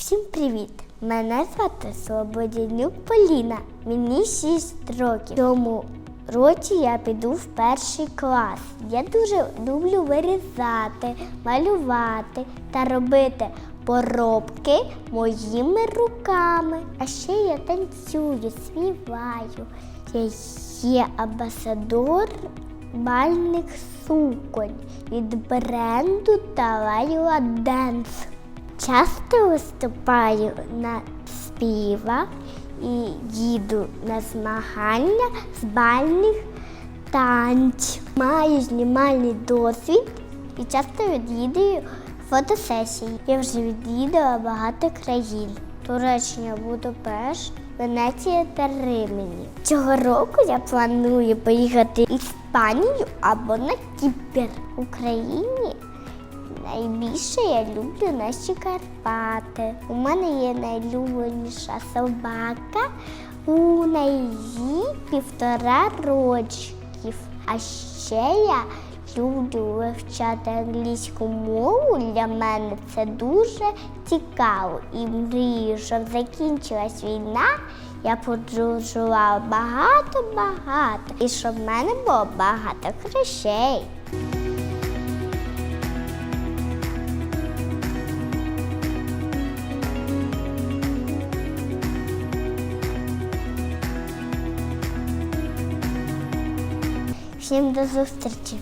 Всім привіт! Мене звати Слободянюк Поліна. Мені 6 років. В цьому році я піду в перший клас. Я дуже люблю вирізати, малювати та робити поробки моїми руками. А ще я танцюю, співаю. Я є амбасадор бальних суконь від бренду Талайла Денс. Часто виступаю на співах і їду на змагання з бальних танців. Маю знімальний досвід і часто відвідую фотосесії. Я вже відвідала багато країн. Туреччина, Будапешт, Венеція та Римені. Цього року я планую поїхати в Іспанію або на Кіпр. В Україні Найбільше я люблю наші Карпати. У мене є найлюбленіша собака. У неї півтора рочків. А ще я люблю вивчати англійську мову. Для мене це дуже цікаво. І мрію, щоб закінчилась війна. Я подорожувала багато-багато. І щоб в мене було багато грошей. Всім до зустрічі!